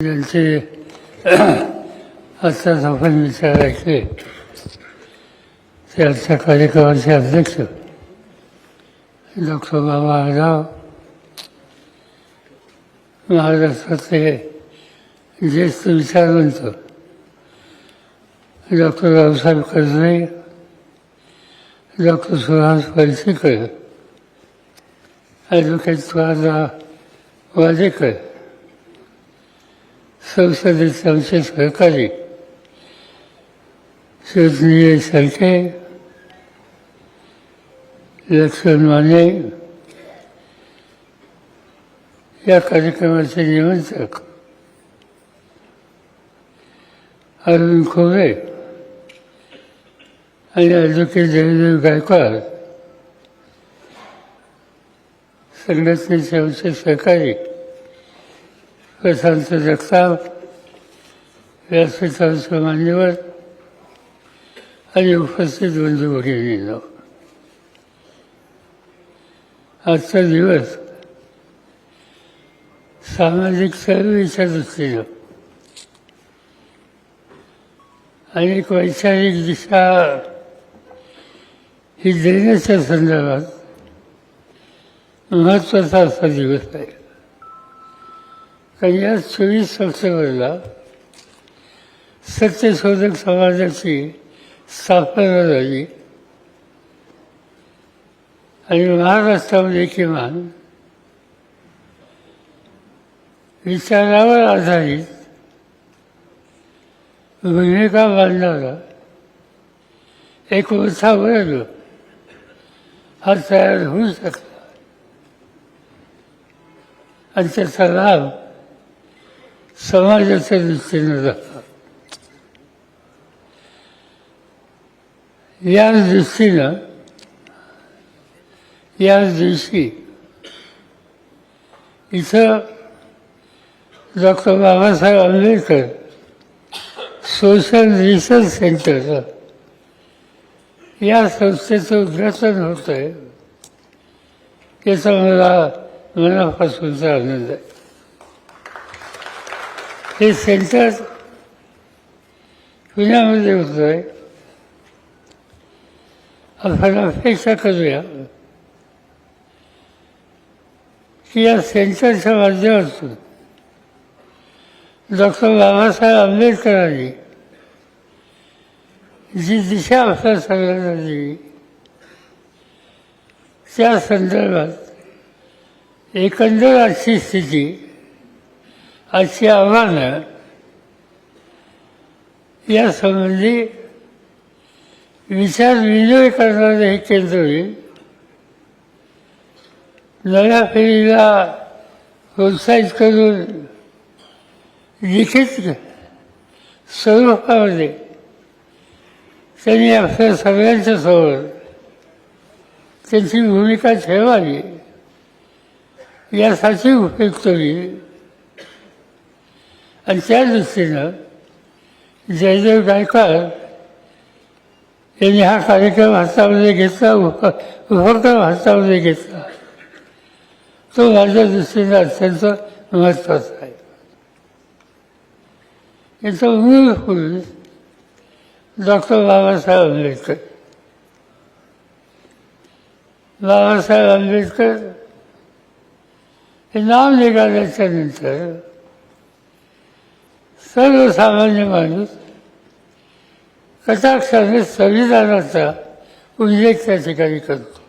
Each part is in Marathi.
त्यांचे आजचा आपण विचारायचे. ते आजच्या कार्यक्रमाचे अध्यक्ष डॉक्टर बाबा आढाव महाराष्ट्राचे ज्येष्ठ विचारवंत doctor Raosaheb Karje doctor Suhas Paisekar advocate Suhada Wajekar संसदेचे आमचे सहकारी शोधनीय सरके लक्ष्मण माने या कार्यक्रमाचे निमंत्रक अरुण खोबरे आणि ॲडव्होकेट जयदेव गायकवाड संघटनेचे आमचे सहकारी प्रशांत जगताप व्यासपीठांचे मान्यवर आणि उपस्थित बंधू भगिनींनो. आजचा दिवस सामाजिक चळवळीच्या दृष्टीनं आणि एक वैचारिक दिशा ही देण्याच्या संदर्भात महत्त्वाचा असा दिवस आहे. कारण या चोवीस ऑक्टोबरला सत्यशोधक समाजाची स्थापना झाली. आणि महाराष्ट्रामध्ये किमान विचारावर आधारित भूमिका मांडणारा एक मोठा वर्ग हा तयार होऊ शकला. आणि त्याचा लाभ समाजाच्या दृष्टीनं जातात याच दृष्टीनं याच दिवशी इथं doctor Babasaheb Ambedkar social research centre या संस्थेचं उद्घाटन होत आहे याचा मला मनापासूनचा आनंद आहे. हे सेंटर पुण्यामध्ये होतं आहे आपण अपेक्षा करूया. की या सेंटरच्या माध्यमातून डॉक्टर बाबासाहेब आंबेडकरांनी जी दिशा आपल्या सगळ्यांना दिली त्या संदर्भात एकंदर आजची स्थिती अशी आव्हानं यासंबंधी विचार विनिमय करणारे हे केंद्र होईल नव्या पिढीला प्रोत्साहित करून लिखित स्वरूपामध्ये त्यांनी आपल्या सगळ्यांच्या समोर त्यांची भूमिका ठेवावी यासाठी उपयुक्त होईल. आणि त्या दृष्टीनं जयदेव गायकवाड यांनी हा कार्यक्रम हातामध्ये घेतला उपक्रम हातामध्ये घेतला. तो माझ्या दृष्टीनं अत्यंत महत्त्वाचा आहे. याचं मूळ पुरुष डॉक्टर बाबासाहेब आंबेडकर. बाबासाहेब आंबेडकर हे नाव निघाल्याच्या नंतर सर्वसामान्य माणूस कटाक्षाने संविधानाचा उल्लेख त्या ठिकाणी करतो.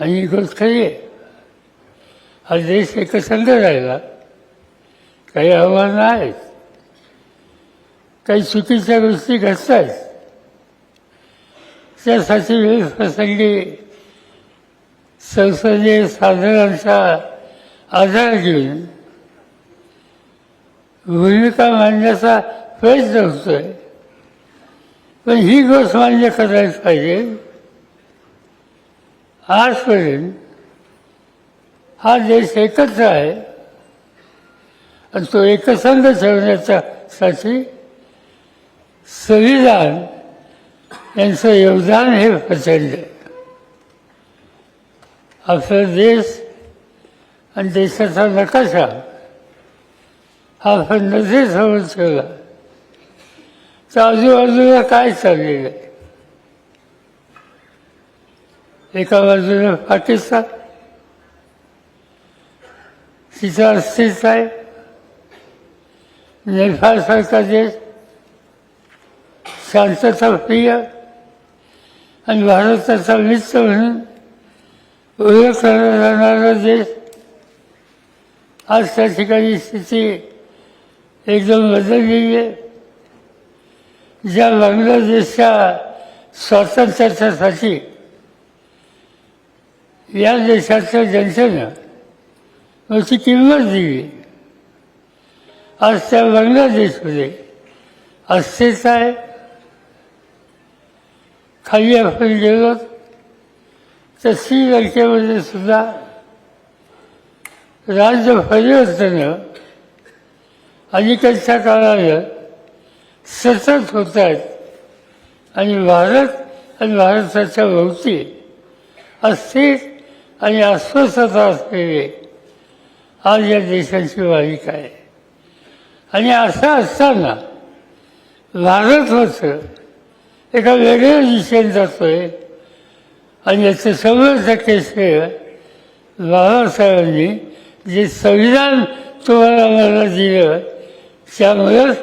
आणि ही गोष्ट खरी आहे. हा देश एकसंघ राहिला. काही आव्हानं आहेत. काही चुकीच्या गोष्टी घडत आहेत. त्यासाठी वेळप्रसंगी संसदीय साधनांचा आधार घेऊन भूमिका मांडण्याचा प्रयत्न होतोय पण ही गोष्ट मान्य करायला पाहिजे. आजपर्यंत हा देश एकत्र आहे. आणि तो एकसंघ ठेवण्याच्यासाठी संविधान यांचं योगदान हे प्रचंड आहे. आपला देश आणि देशाचा नकाशा हा नसेल समज केला तर आजूबाजूला काय चाललेलं आहे? एका बाजूला पाकिस्तान तिचा अस्तित्व आहे नेपाळसारखा देश शांतता प्रिय आणि भारताचा मित्र म्हणून ओळखला जाणारा देश. आज त्या ठिकाणी स्थिती एकदम बदललेली आहे ज्या बांगलादेशच्या स्वातंत्र्यासाठी या देशाच्या जनतेनं त्याची किंमत दिली. आज त्या बांगलादेशमध्ये अस्थिरता आहे. खाली आपण गेलो तर श्रीलंकेमध्ये सुद्धा राज्य परिवर्तनं अलीकडच्या काळात सतत होत आहेत. आणि भारत आणि भारताच्या भोवती अस्थिर आणि अस्वस्थता असलेले आज या देशाची वाईक आहे. आणि असं असताना भारत होतं एका वेगळ्या दिशेने जातोय. आणि याचं सगळं टक्के श्रेय बाबासाहेबांनी जे संविधान तुम्हाला मला दिलं त्यामुळेच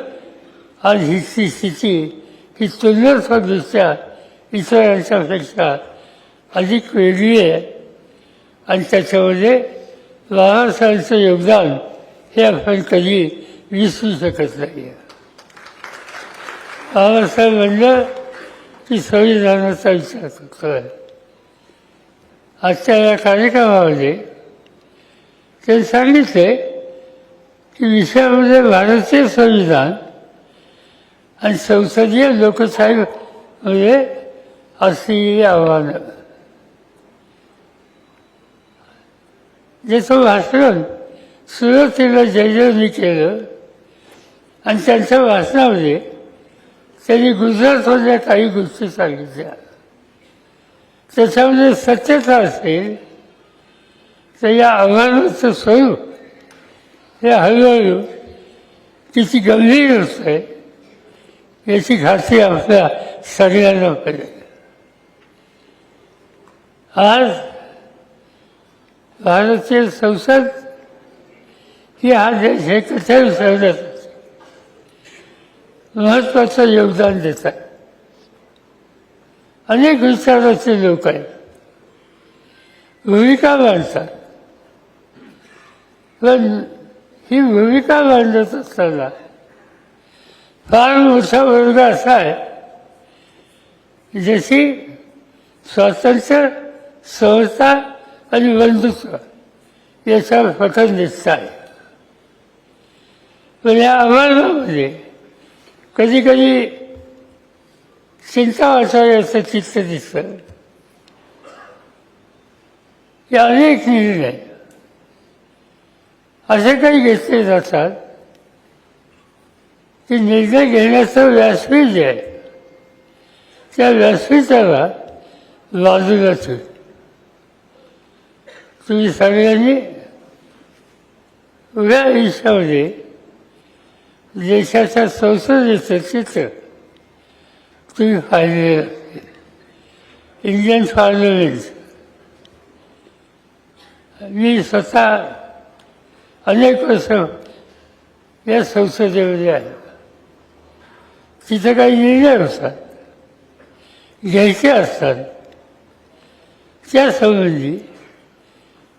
आज ही स्थिती ही तुलनात्मकदृष्ट्या इतरांच्यापेक्षा अधिक वेगळी आहे. आणि त्याच्यामध्ये बाळासाहेबांचं योगदान हे आपण कधी विसरू शकत नाही. बाबासाहेब म्हणलं की संविधानाचा विचार करतोय. आजच्या या कार्यक्रमामध्ये ते सांगितले की विषयामध्ये भारतीय संविधान आणि संसदीय लोकशाही म्हणजे असलेली आव्हानं. ज्याचं भाषण सुरुवातीला जयजयनी केलं आणि त्यांच्या भाषणामध्ये त्यांनी गुजरातमधल्या काही गोष्टी सांगितल्या. त्याच्यामध्ये सत्यता असेल तर या आव्हानाचं स्वरूप हे हळूहळू तिची गंभीर असते आहे याची खात्री आपल्या सगळ्यांना पाहिजे आज भारतीय संसद ही हा देश हे कशा विसरण्यात महत्वाचं योगदान देतात अनेक विचाराचे लोक आहेत. भूमिका मांडतात पण ही भूमिका मांडत असताना फार मोठा वर्ग असा आहे जशी स्वातंत्र्य संस्था आणि बंधुत्व याच्यावर पथन दिसत आहे. पण या आव्हानामध्ये कधी कधी चिंता वाटायचं चित्त दिसतं. या अनेक निर्णय असे काही घेतले जातात की निर्णय घेण्याचं व्यासपीठ जे आहे. त्या व्यासपीठाला बाजूला ठेव तुम्ही सगळ्यांनी उद्या आयुष्यामध्ये देशाच्या संसदेचं चित्र तुम्ही पाहिलेलं इंडियन पार्लमेंट. मी स्वतः अनेक वर्ष या संसदेमध्ये आले. तिथं काही निर्णय असतात घ्यायचे असतात. त्यासंबंधी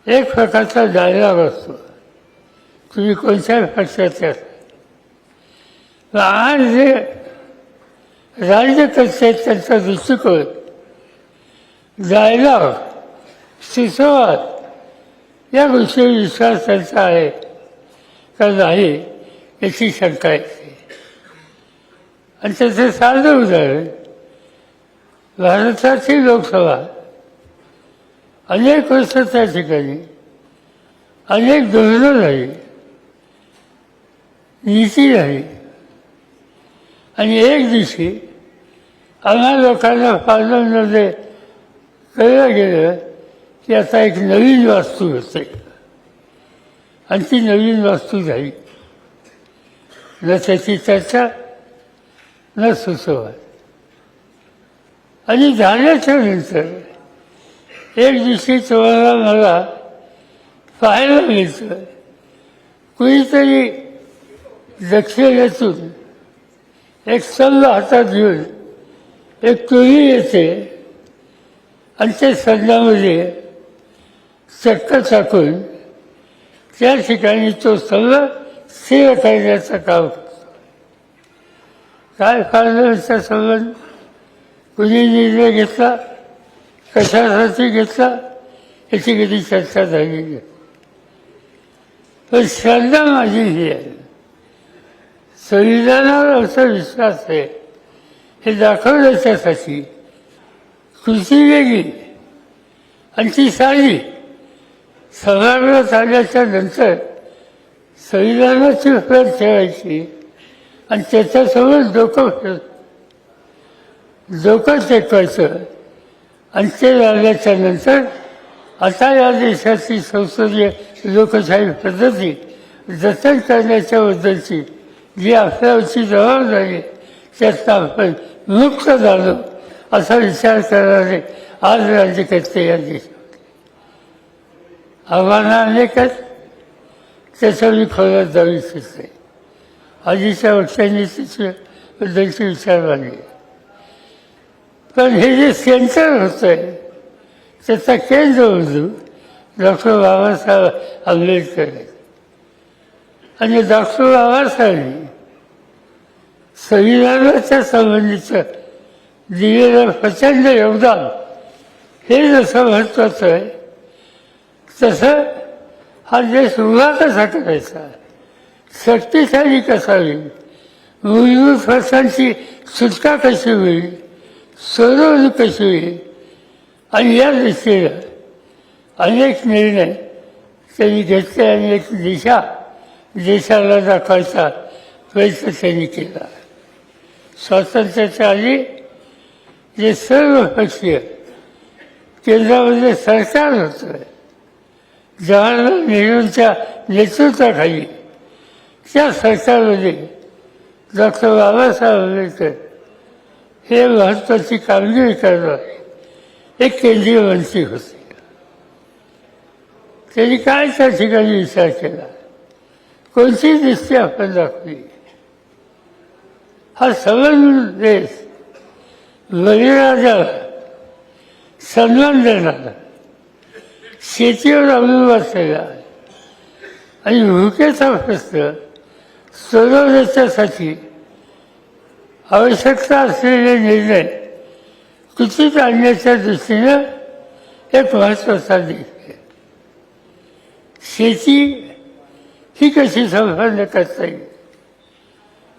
एक प्रकारचा डायलॉग असतो तुम्ही कोणत्या पक्षाचे असतात आज जे राज्यकर्ते आहेत त्यांचा दृष्टिकोन डायलॉग सुसंवाद या गोष्टीवर विश्वास त्यांचा आहे का नाही याची शंका येते आणि त्याचं साधं उदाहरण भारताची लोकसभा अनेक वर्ष त्या ठिकाणी अनेक धोरणं झाली नीती झाली आणि एक दिवशी आम्हा लोकांना पार्लमेंटमध्ये कळलं गेलं की आता एक नवीन वास्तू होते. आणि ती नवीन वास्तू झाली न त्याची चर्चा न सुसंवाद. आणि झाल्याच्यानंतर एक दिवशी तुम्हाला मला पाहायला मिळतं. कुणीतरी दक्षिणेतून एक सल्ला हातात घेऊन एक तुरी येते. आणि ते सल्ल्यामध्ये चक्क टाकून त्या ठिकाणी तो सल्ला स्थिर करण्याचं काम काय फायदा संबंध कुणी निर्णय घेतला कशासाठी घेतला याची कधी चर्चा झाली पण श्रद्धा माझी ही आहे. संविधानावर असा विश्वास आहे. हे दाखवण्याच्यासाठी कृती वेगळी आणि ती साधी. सभागृह आल्याच्यानंतर संविधानाची फळ ठेवायची आणि त्याच्यासमोर डोकं फिरत डोकं टेकवायचं. आणि ते झाल्याच्यानंतर आता या देशाची संसदीय लोकशाही पद्धती जतन करण्याच्याबद्दलची जी आपल्यावरची जबाबदारी आहे, त्यातनं आपण मुक्त झालो असा विचार करणारे आज राज्यकर्ते या देशात आव्हानं अनेकच त्याच्यावर मी खोलात जाऊ इच्छित नाही आधीच्या वक्त्यांनी त्याच्याबद्दलचे विचार मांडले पण हे जे सेंटर होतं आहे त्याचा केंद्रबिंदू डॉक्टर बाबासाहेब आंबेडकर आहेत आणि डॉक्टर बाबासाहेबांनी संविधानाच्या संबंधीचं दिलेलं प्रचंड योगदान हे जसं महत्त्वाचं आहे तसं हा देश सुरुवातच कसा करायचा शक्तिशाली कसा होईल? मूलभूत प्रश्नांची सुटका कशी होईल? सोडवणूक कशी होईल? आणि या दृष्टीनं अनेक निर्णय त्यांनी घेतले आणि एक दिशा देशाला दाखवायचा प्रयत्न त्यांनी केला. स्वातंत्र्याच्या आधी जे सर्व पक्षीय केंद्रामध्ये सरकार होतं जवाहरलाल नेहरूंच्या नेतृत्वाखाली त्या सरकारमध्ये डॉक्टर बाबासाहेब आंबेडकर हे महत्त्वाची कामगिरी करणार एक केंद्रीय मंत्री होते. त्यांनी काय त्या ठिकाणी विचार केला? कोणती दृष्टी आपण दाखवली? हा संबंध देश बळीराजाला सन्मान देणारा शेतीवर अवलंबून असलेला आणि भुकेचा प्रश्न सोडवण्याच्यासाठी आवश्यकता असलेले निर्णय कृतीत आणण्याच्या दृष्टीनं एक महत्त्वाचा देश शेती ही कशी संपन्न करता येईल?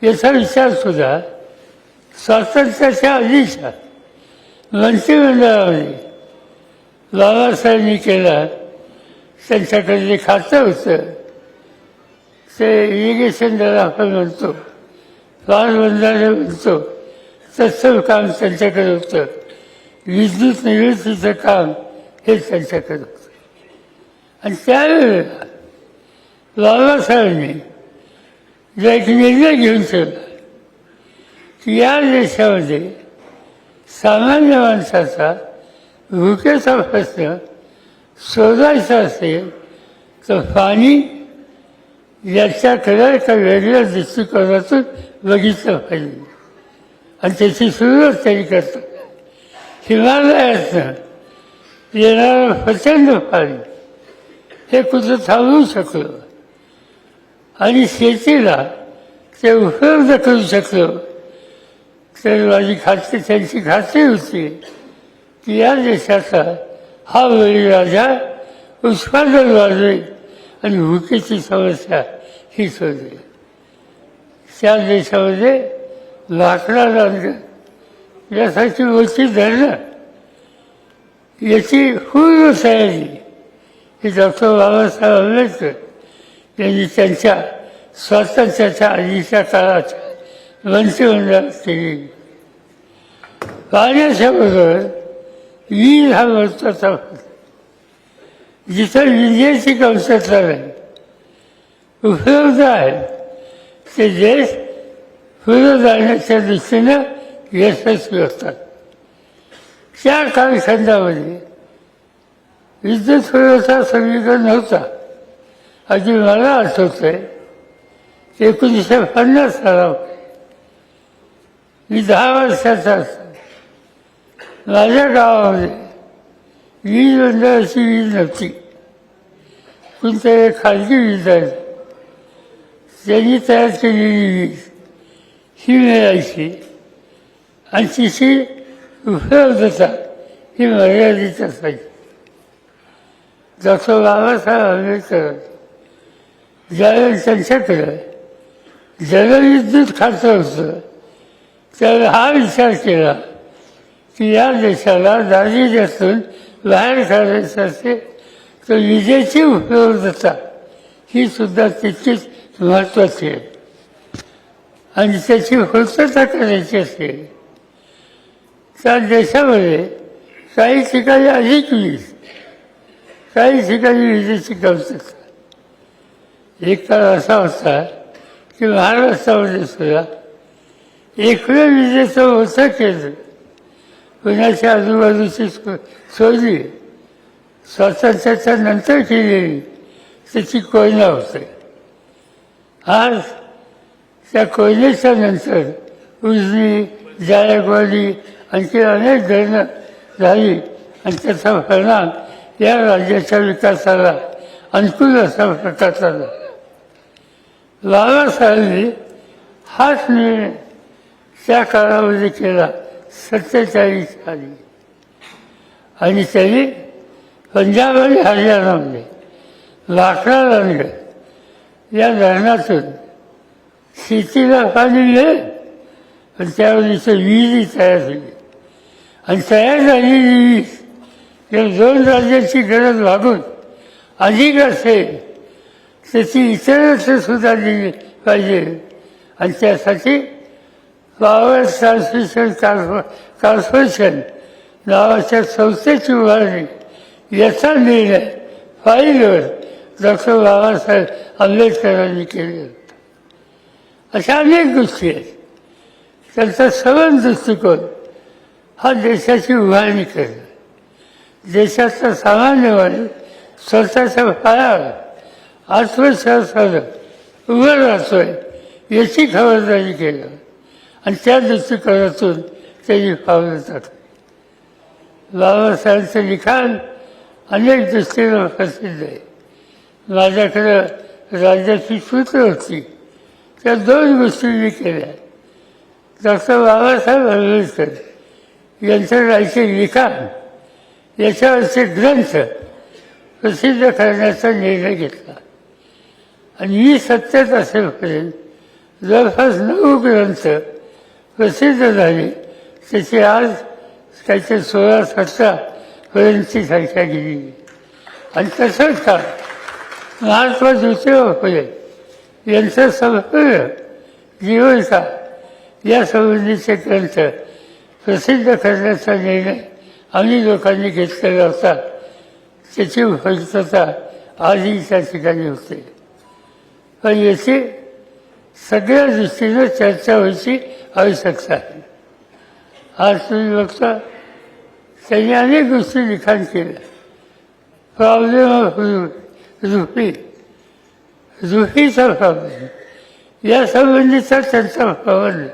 याचा विचार सुद्धा स्वातंत्र्याच्या आधीच्या मंत्रिमंडळामध्ये बाबासाहेबांनी केला त्यांच्याकडे जे खातं होतं ते इरिगेशन ज्याला आपण म्हणतो. लाल बंधारे म्हणतो तसं काम त्यांच्याकडे होतं. विद्युत निर्मितीचं काम हे त्यांच्याकडे होतं. आणि त्यावेळेला बाबासाहेबांनी जो एक निर्णय घेऊन ठेवला की या देशामध्ये सामान्य माणसाचा भुकेचा प्रश्न शोधायचं असेल तर पाणी याच्याकडे एका वेगळ्या दृष्टिकोनातून बघितलं पाहिजे आणि त्याची सुरुवात तरी करतो। हिमालयातनं येणारं प्रचंड पाणी हे कुठं थांबवू शकलो आणि शेतीला ते उपलब्ध करू शकलो तर माझी खात्री त्यांची खात्री होती। या देशाचा हा वेळी राजा उत्पादन वाढले आणि भुकेची समस्या ही सोडली. त्या देशामध्ये लाकडाला यासाठी मोठी धरणं याची पूर्ण तयारी ही डॉक्टर बाबासाहेब आंबेडकर यांनी त्यांच्या स्वातंत्र्याच्या आधीच्या काळात मंत्रिमंडळात केली. पाण्याच्या बरोबर हा महत्त्वाचा होता जिथं विजेची कमतरता नाही उपलब्ध आहे ते देश पुढे जाण्याच्या दृष्टीनं यशस्वी होतात त्या कालखंडामध्ये विद्युत पुरवठा सगळीकडे नव्हता. अगदी मला आठवत आहे एकोणीसशे पन्नास सालामध्ये मी दहा वर्षाचा असतो. माझ्या गावामध्ये वीज मंडळाची वीज नव्हती पण ते खाजगी वीज आहे त्यांनी तयार केलेली वीज ही मिळायची आणि तिची उपलब्धता ही मर्यादित असायची डॉक्टर बाबासाहेब आंबेडकर ज्यावेळी त्यांच्याकडे जलविद्युत खातं होतं त्यावेळी हा विचार केला. या देशाला दारिद्र्यातून बाहेर काढायचं असेल तर विजेची उपलब्धता ही सुद्धा तितकीच महत्त्वाची आहे. आणि त्याची पूर्तता करायची असेल त्या देशामध्ये काही ठिकाणी अधिक वीज काही ठिकाणी विजेची कमतरता. एक काळ असा होता की महाराष्ट्रामध्ये सुद्धा एकवेळ विजेचं होतं केलं पुण्याच्या आजूबाजूची सो- शोधली स्वातंत्र्याच्या नंतर केलेली त्याची कोयना होते. आज त्या कोयनेच्या नंतर उजनी जायकवाडी आणखी अनेक धरणं झाली आणि त्याचा परिणाम या राज्याच्या विकासाला अनुकूल असा प्रकार झाला. बाबासाहेबांनी हाच निर्णय त्या काळामध्ये केला. सत्तेचाळीस साली. आणि त्यांनी पंजाब आणि हरियाणामध्ये लाकडा रंग या धरणातून शेतीला पाणी मिळेल पण त्यावर इथं वीजही तयार झाली. आणि तयार झालेली वीज या दोन राज्याची गरज भागून अधिक असेल त्याची इतरत्र सुद्धा दिली पाहिजे. आणि त्यासाठी पॉवर ट्रान्समिशन कार्पो कॉर्पोरेशन नावाच्या संस्थेची उभारणी. याचा निर्णय फाईलवर डॉक्टर बाबासाहेब आंबेडकरांनी केले होते. अशा अनेक गोष्टी आहेत. त्यांचा सवन दृष्टिकोन हा देशाची उभारणी करणं. देशाचा सामान्य माणूस स्वतःच्या पायावर आत्मविश्वासानं उभं राहतोय याची खबरदारी केलं आणि त्या दृष्टिकोनातून ते लिखावं जातात बाबासाहेबांचं लिखाण अनेक दृष्टीनं प्रसिद्ध आहे. माझ्याकडं राज्याची सूत्र होती. त्या दोन गोष्टींनी केल्या. डॉक्टर बाबासाहेब आंबेडकर यांचं राज्य लिखाण याच्यावरचे ग्रंथ प्रसिद्ध करण्याचा निर्णय घेतला. आणि मी सत्तेत असेलपर्यंत जवळपास नऊ ग्रंथ प्रसिद्ध झाली. त्याची आज त्याचे सोळा सतरा पर्यंतची संख्या गेली. आणि तसंच का महात्मा ज्योतिबा फुले यांचं संपूर्ण जीवनता या संबंधीचे ग्रंथ प्रसिद्ध करण्याचा निर्णय आम्ही लोकांनी घेतलेला होता. त्याची उपयुक्तता आजही त्या ठिकाणी होते. पण याची सगळ्या दृष्टीनं चर्चा व्हायची आवश्यकता आहे. आज तुम्ही बघता त्यांनी अनेक गोष्टी लिखाण केल्या. प्रॉब्लेम ऑफ रुपी रुपीचा प्रॉब्लेम या संबंधीचा त्यांचा प्रबंध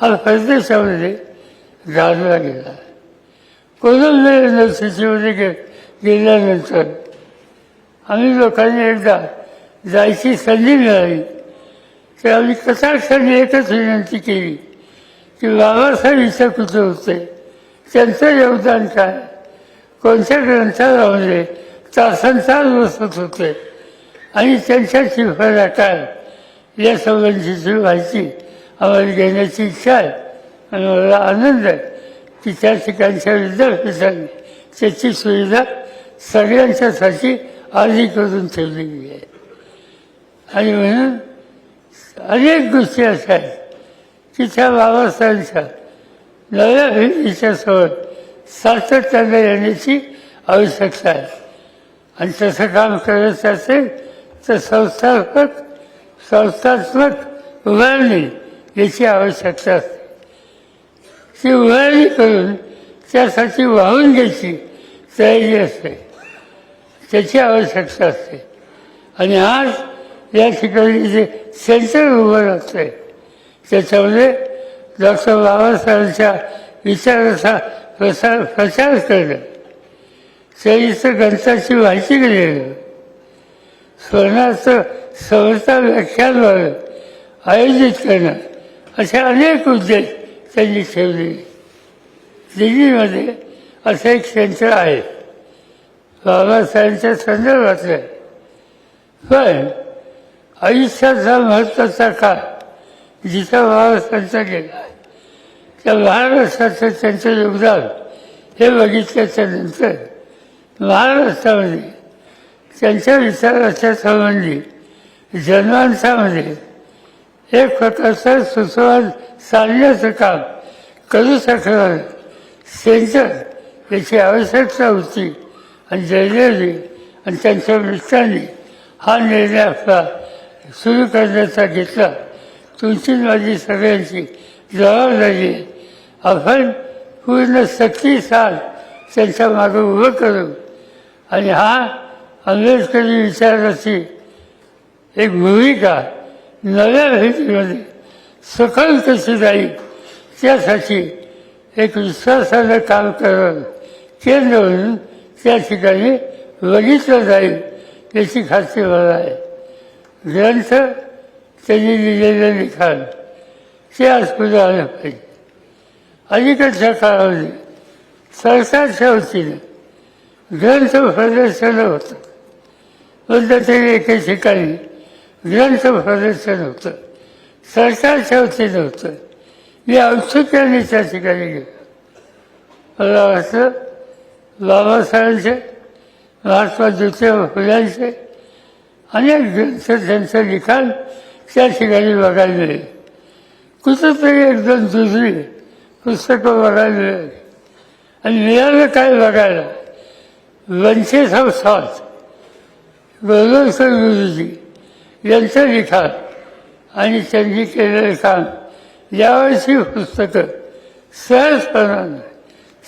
हा परदेशामध्ये जाणला गेला कोलंबिया युनिव्हर्सिटीमध्ये गे गेल्यानंतर आम्ही लोकांनी एकदा जायची संधी मिळाली. तर आम्ही कटाक्षाने एकच विनंती केली? की बाबासाहेब इथं कुठे होते? त्यांचं योगदान काय? कोणत्या ग्रंथालयामध्ये तासन बसत होते. आणि त्यांच्या शिफारा काय? या संबंधीची माहिती आम्हाला घेण्याची इच्छा आहे. आणि मला आनंद आहे की त्या ठिकाणच्या विद्यापीठांनी त्याची सुविधा सगळ्यांच्यासाठी आधी करून ठेवलेली आहे. आणि म्हणून अनेक गोष्टी अशा आहेत. की त्या बाबासाहेबांच्या नव्या पिढीच्यासोबत सातत्याने येण्याची आवश्यकता आहे. आणि तसं काम करायचं असेल तर संस्थात्मक संस्थात्मक उभारणी याची आवश्यकता असते. ती उभारणी करून त्यासाठी वाहून घ्यायची तयारी असते. त्याची आवश्यकता असते. आणि आज या ठिकाणी जे सेंटर उभं असते त्याच्यामध्ये डॉक्टर बाबासाहेबांच्या विचाराचा प्रसार प्रचार करणं चरित्र ग्रंथाची माहिती घेणं स्वर्णाचं समर्था व्याख्यानवर आयोजित करणं असे अनेक उद्देश त्यांनी ठेवले दिल्लीमध्ये असं एक सेंटर आहे बाबासाहेबांच्या संदर्भातलं आहे. पण आयुष्याचा महत्त्वाचा काळ जिथं बाबासाहेबांचा गेला त्या महाराष्ट्राचं त्यांचं योगदान हे बघितल्याच्या नंतर महाराष्ट्रामध्ये त्यांच्या विचाराच्या संबंधी जन्मांशामध्ये एक प्रकारचं सुसंवाद साधण्याचं काम करू शकणारं सेंटर याची आवश्यकता होती. आणि जयदेवजी आणि त्यांच्या मित्रांनी हा निर्णय आपला सुरू करण्याचा घेतला. तुमची माझी सगळ्यांची जबाबदारी आपण पूर्ण सक्ती साथ त्यांच्या मागे उभं करू. आणि हा आंबेडकरी विचाराची एक भूमिका नव्या भेटीमध्ये सखल कशी जाईल त्यासाठी एक विश्वासानं काम करावं केंद्र म्हणून त्या ठिकाणी बघितलं जाईल याची खात्री मला आहे. ग्रंथ त्यांनी लिहिलेलं लिखाण. ते आज आलं पाहिजे. अलीकडच्या काळामध्ये सरकारच्या वतीनं ग्रंथ प्रदर्शन होतं. म्हणजे पद्धतीने एके ठिकाणी ग्रंथ प्रदर्शन होतं. सरकारच्या वतीनं होतं. मी औत्सुक्याने त्या ठिकाणी गेलो. मला वाटतं बाबासाहेबांचे महात्मा ज्योतिबा फुल्यांचे अनेक ग्रंथ त्यांचं लिखाण त्या ठिकाणी बघायला मिळेल. कुठंतरी एक दोन दुसरी पुस्तकं बघायला मिळेल. आणि मिळालं काय बघायला? वंचित ऑफ थॉट गोलवकर गुरुजी यांचं लिखाण आणि त्यांनी केलेलं काम. यावरची पुस्तकं सहजपणानं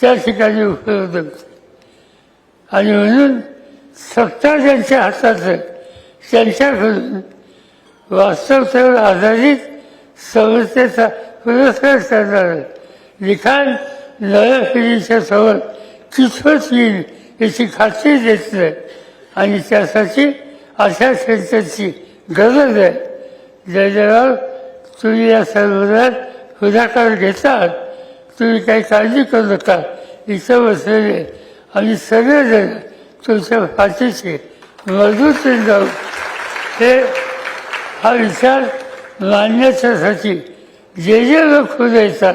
त्या ठिकाणी उपलब्ध होती. आणि म्हणून सत्ता ज्यांच्या हातात आहे त्यांच्याकडून वास्तवतेवर आधारित समस्येचा पुरस्कार करणार लिखाण नव्या पिढीच्या समोर कितपत येईल याची खात्री देत नाही. आणि त्यासाठी अशा सेंटरची गरज आहे. जयदेवाल तुम्ही या सर्वात पुढाकार घेतात तुम्ही काही काळजी करू नका. इथं बसलेले आणि सगळेजण तुमच्या पाठीशी मजबूत जाऊ. हे हा विचार मांडण्याच्यासाठी जे जे लोक पुढे येतात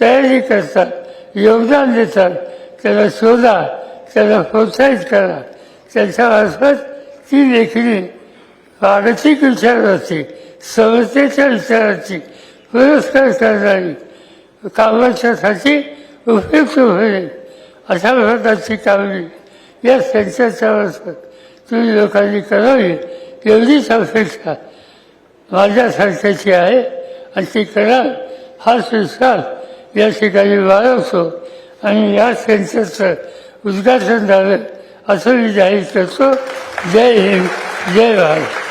तयारी करतात योगदान देतात त्याला शोधा त्याला प्रोत्साहित करा. त्याच्यामार्फत ती लेखणी प्रागतिक विचाराची समतेच्या विचाराची पुरस्कार करणारी कामाच्यासाठी उपयुक्त होईल. अशा प्रकारची कामगिरी या सेन्सरच्या मार्फत तुम्ही लोकांनी करावी. एवढीच अपेक्षा माझ्यासारख्याची आहे आणि ती करा हा संस्कार या ठिकाणी बाळगतो आणि या सेन्सरचं उद्घाटन झालं असं मी जाहीर करतो हो। जय हिंद जय भारत।